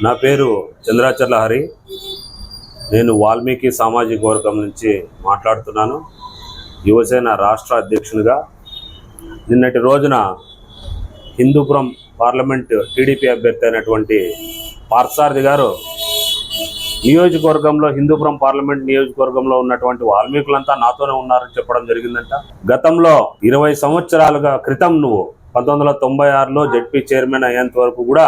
నా పేరు చంద్రాచర్ల హరి. నేను వాల్మీకి సామాజిక వర్గం నుంచి మాట్లాడుతున్నాను. యువసేన రాష్ట్ర అధ్యక్షునిగా. నిన్నటి రోజున హిందూపురం పార్లమెంట్ టీడీపీ అభ్యర్థి అయినటువంటి పార్సారథి గారు నియోజకవర్గంలో హిందూపురం పార్లమెంట్ నియోజకవర్గంలో ఉన్నటువంటి వాల్మీకులంతా నాతోనే ఉన్నారని చెప్పడం జరిగిందంట. గతంలో ఇరవై సంవత్సరాలుగా క్రితం నువ్వు పంతొమ్మిది వందల తొంభై ఆరులో జడ్పీ చైర్మన్ అయ్యేంత వరకు కూడా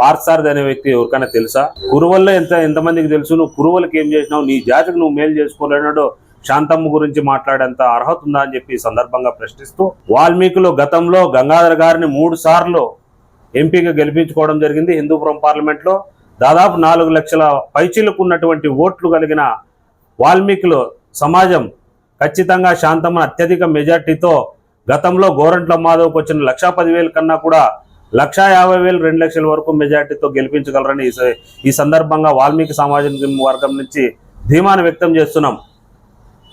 పార్థసారథి అనే వ్యక్తి ఎవరికైనా తెలుసా? కురువల్లో ఎంత ఎంతమందికి తెలుసు? నువ్వు కురువలకి ఏం చేసినావు? నీ జాతికి నువ్వు మేలు చేసుకోలేనాడు. శాంతమ్మ గురించి మాట్లాడేంత అర్హత ఉందా అని చెప్పి సందర్భంగా ప్రశ్నిస్తూ వాల్మీకులు గతంలో గంగాధర్ గారిని మూడు సార్లు ఎంపీగా గెలిపించుకోవడం జరిగింది. హిందూపురం పార్లమెంట్లో దాదాపు నాలుగు లక్షల పైచీలకు ఉన్నటువంటి ఓట్లు కలిగిన వాల్మీకులు సమాజం ఖచ్చితంగా శాంతమ్మ అత్యధిక మెజార్టీతో గతంలో గోరంట్ల మాధవ్కి వచ్చిన లక్షా పదివేల కన్నా కూడా లక్షా యాభై వేలు రెండు లక్షల వరకు మెజార్టీతో గెలిపించగలరని ఈ స- ఈ సందర్భంగా వాల్మీకి సామాజిక వర్గం నుంచి ధీమాను వ్యక్తం చేస్తున్నాం.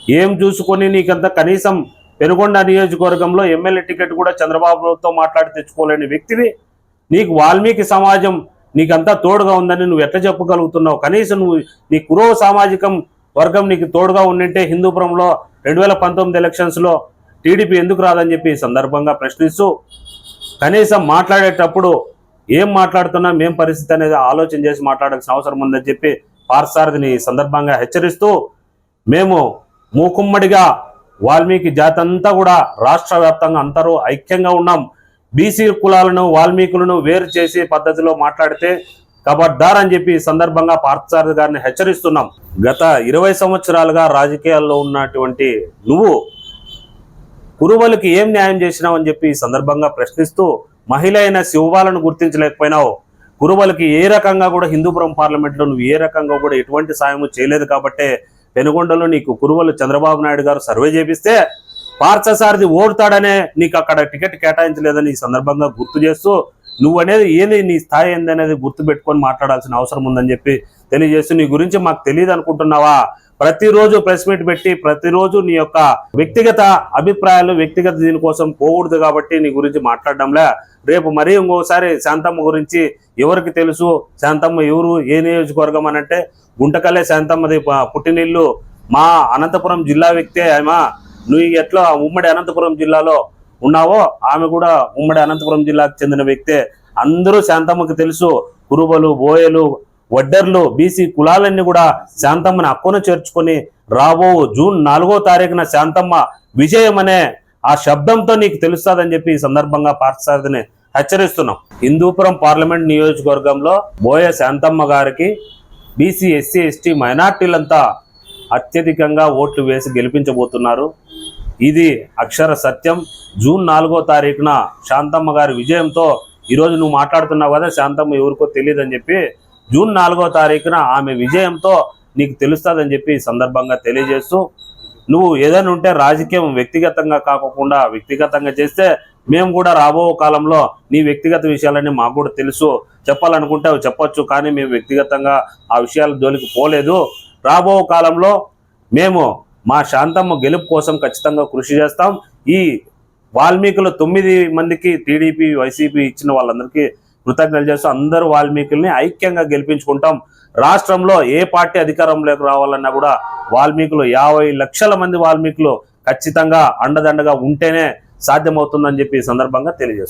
ఏం చూసుకొని నీకంత కనీసం పెనుగొండ నియోజకవర్గంలో ఎమ్మెల్యే టికెట్ కూడా చంద్రబాబుతో మాట్లాడి తెచ్చుకోలేని వ్యక్తివి. నీకు వాల్మీకి సమాజం నీకంతా తోడుగా ఉందని నువ్వు ఎట్లా చెప్పగలుగుతున్నావు? కనీసం నువ్వు నీ కురవ సామాజికం వర్గం నీకు తోడుగా ఉండింటే హిందూపురంలో రెండు వేల పంతొమ్మిది ఎలక్షన్స్లో టీడీపీ ఎందుకు రాదని చెప్పి సందర్భంగా ప్రశ్నిస్తూ కనీసం మాట్లాడేటప్పుడు ఏం మాట్లాడుతున్నాం ఏం పరిస్థితి అనేది ఆలోచన చేసి మాట్లాడాల్సిన అవసరం ఉందని చెప్పి పార్సారథిని సందర్భంగా హెచ్చరిస్తూ మేము మూకుమ్మడిగా వాల్మీకి జాతి అంతా కూడా రాష్ట్ర వ్యాప్తంగా అందరూ ఐక్యంగా ఉన్నాం. బీసీ కులాలను వాల్మీకులను వేరు చేసే పద్ధతిలో మాట్లాడితే కబడ్దార్ అని చెప్పి ఈ సందర్భంగా పార్థసారథి గారిని హెచ్చరిస్తున్నాం. గత ఇరవై సంవత్సరాలుగా రాజకీయాల్లో ఉన్నటువంటి నువ్వు కురువలకి ఏం న్యాయం చేసినావు అని చెప్పి ఈ సందర్భంగా ప్రశ్నిస్తూ మహిళ అయిన శివబాలను గుర్తించలేకపోయినావు. కురువలకి ఏ రకంగా కూడా హిందూపురం పార్లమెంట్లో నువ్వు ఏ రకంగా కూడా ఎటువంటి సాయం చేయలేదు కాబట్టే పెనుగొండలో నీకు కురువలు చంద్రబాబు నాయుడు గారు సర్వే చేపిస్తే పార్థసారథి ఓడతాడనే నీకు అక్కడ టికెట్ కేటాయించలేదని ఈ సందర్భంగా గుర్తు చేస్తూ నువ్వు అనేది ఏంది నీ స్థాయి ఏంది అనేది గుర్తు పెట్టుకొని మాట్లాడాల్సిన అవసరం ఉందని చెప్పి తెలియజేస్తూ నీ గురించి మాకు తెలియదు అనుకుంటున్నావా? ప్రతిరోజు ప్రెస్ మీట్ పెట్టి ప్రతిరోజు నీ యొక్క వ్యక్తిగత అభిప్రాయాలు వ్యక్తిగత దీనికోసం పోకూడదు కాబట్టి నీ గురించి మాట్లాడడంలే. రేపు మరీ ఇంకోసారి శాంతమ్మ గురించి ఎవరికి తెలుసు? శాంతమ్మ ఎవరు? ఏ నియోజకవర్గం అని అంటే గుంటకల్లే శాంతమ్మది పుట్టినిల్లు. మా అనంతపురం జిల్లా వ్యక్తే ఆమె. నువ్వు ఎట్లా ఉమ్మడి అనంతపురం జిల్లాలో ఉన్నావో? ఆమె కూడా ఉమ్మడి అనంతపురం జిల్లాకు చెందిన వ్యక్తే. అందరూ శాంతమ్మకి తెలుసు. కురుబలు బోయలు వడ్డర్లు బీసీ కులాలన్నీ కూడా శాంతమ్మని అక్కున చేర్చుకొని రాబో జూన్ నాలుగో తారీఖున శాంతమ్మ విజయం అనే ఆ శబ్దంతో నీకు తెలుస్తుందని చెప్పి ఈ సందర్భంగా పార్థసారథిని హెచ్చరిస్తున్నాం. హిందూపురం పార్లమెంట్ నియోజకవర్గంలో బోయ శాంతమ్మ గారికి బీసీ ఎస్సీ ఎస్టీ మైనార్టీలంతా అత్యధికంగా ఓట్లు వేసి గెలిపించబోతున్నారు. ఇది అక్షర సత్యం. జూన్ నాలుగో తారీఖున శాంతమ్మ గారి విజయంతో ఈరోజు నువ్వు మాట్లాడుతున్నావు కదా శాంతమ్మ ఎవరికో తెలియదని చెప్పి జూన్ నాలుగో తారీఖున ఆమె విజయంతో నీకు తెలుస్తుందని చెప్పి సందర్భంగా తెలియజేస్తూ నువ్వు ఏదైనా ఉంటే రాజకీయం వ్యక్తిగతంగా కాకుండా వ్యక్తిగతంగా చేస్తే మేము కూడా రాబో కాలంలో నీ వ్యక్తిగత విషయాలన్నీ మాకు కూడా తెలుసు. చెప్పాలనుకుంటే అవి చెప్పొచ్చు కానీ మేము వ్యక్తిగతంగా ఆ విషయాల జోలికి పోలేదు. రాబో కాలంలో మేము మా శాంతమ్మ గెలుపు కోసం ఖచ్చితంగా కృషి చేస్తాం. ఈ వాల్మీకులు తొమ్మిది మందికి టీడీపీ వైసీపీ ఇచ్చిన వాళ్ళందరికీ కృతజ్ఞతలు చేస్తూ అందరూ వాల్మీకుల్ని ఐక్యంగా గెలిపించుకుంటాం. రాష్ట్రంలో ఏ పార్టీ అధికారంలోకి రావాలన్నా కూడా వాల్మీకులు యాభై లక్షల మంది వాల్మీకులు ఖచ్చితంగా అండదండగా ఉంటేనే సాధ్యమవుతుందని చెప్పి ఈ సందర్భంగా తెలియజేస్తుంది